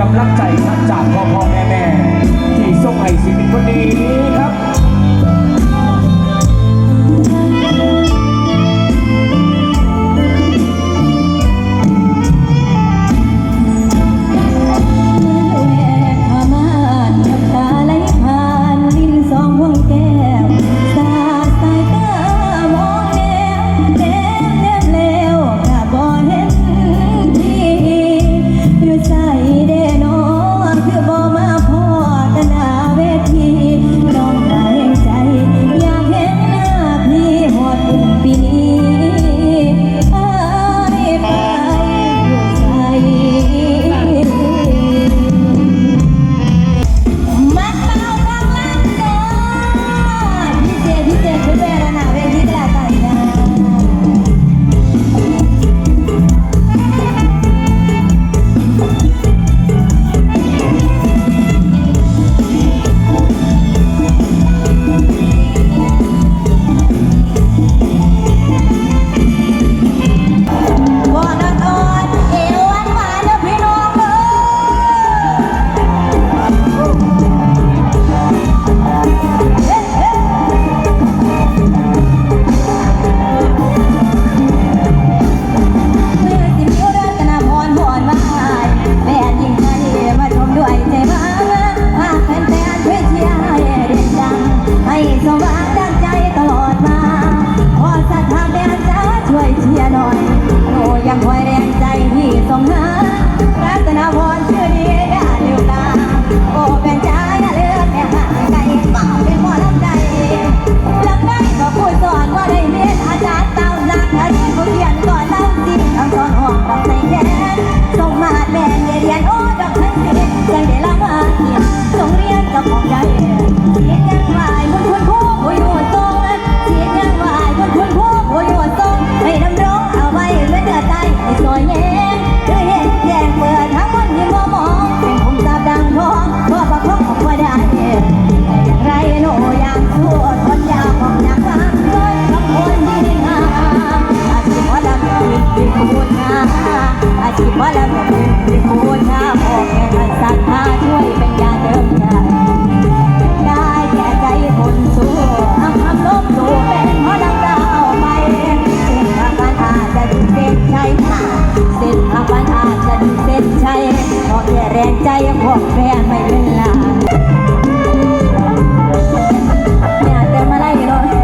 กำลังใจทั้งจากพ่อพ่อแม่แม่ที่ส่งให้ชีวิตคนนี้ Yeah.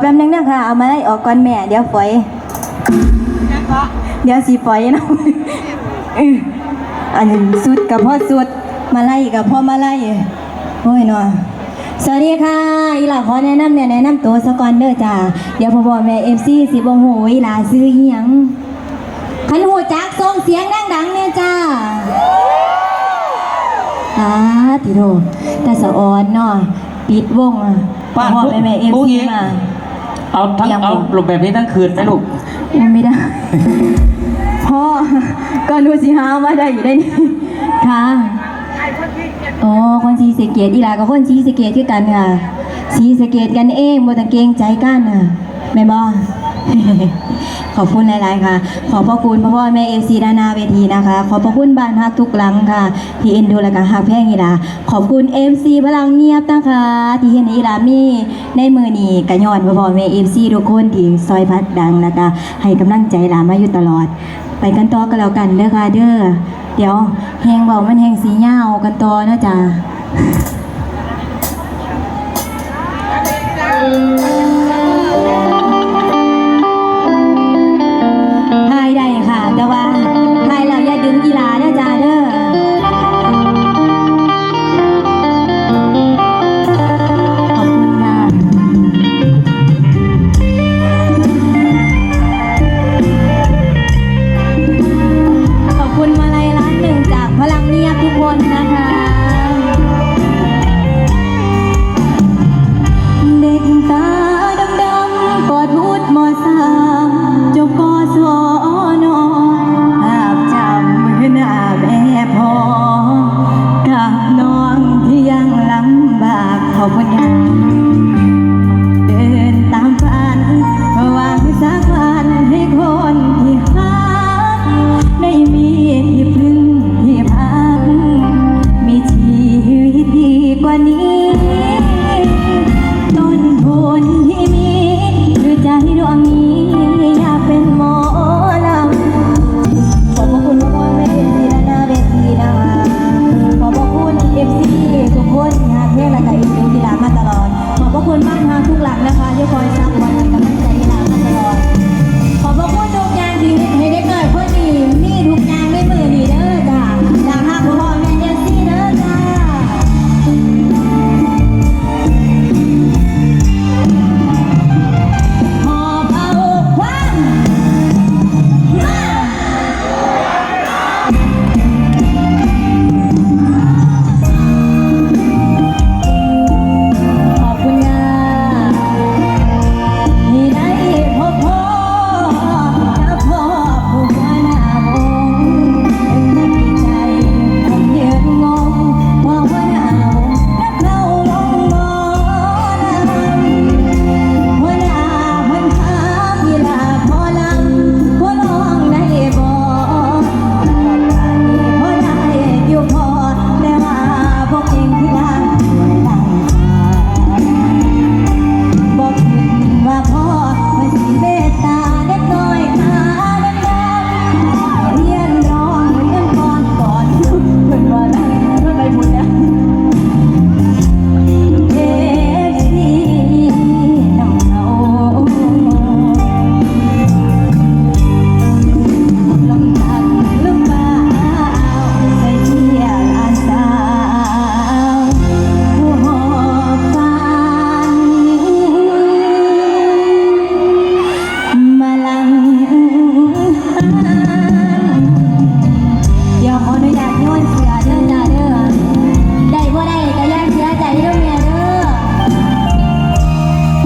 แป๊บนึงนะคะเอามาได้ออกก่อนแม่ เดี๋ยวฝอยเดี๋ยวสีฝอยนะอันสุดกับพ่อสุดมาไล่กับพ่อมาไล่โอ้ยเนอะสวัสดีค่ะ อีหลาขอแนะนำเนี่ยแนะนำตัวสกอนเดอร์จ้าเดี๋ยวพ่อบอกแม่เอฟซีสีบงโหอีหลาซื้อเหียงขันหูจักทรงเสียงดังๆเนี่ยจ้าอาติโรแต่สะออนเนาะปิดวงพ่อแม่แม่เอฟซีมา เอาทั้งเอาลบแบบนี้ทั้งคืนไหมลูกยังไม่ได้ พ่อ ก็ดูสิฮาว่าได้อยู่ได้นี่ค่ะโอ้คนสีสเกตอีหลากับคนสีสเกตที่กันค่ะสีสเกตกันเองบ่ต้งเกงใจกันอะแม่บอ ขอบคุณหลาย ๆ ค่ะ ขอพระคุณพ่อพ่อแม่เอซีดานาเวทีนะคะ ขอบพระคุณบ้านฮักทุกหลังค่ะ ที่เอ็นดูแลกันฮักแพ่งอีลาขอบคุณเอฟซีพลังเงียบนะคะ ที่เห็นอีลามีในมือนีกระยอนพ่อพ่อแม่เอฟซีทุกคนที่ซอยพัดดังนะคะ ให้กำลังใจลามาอยู่ตลอด ไปกันต่อกันแล้วกันเด้อค่ะเด้อ เดี๋ยวแหงเบามันแหงสีเงากันต่อนะจ๊ะ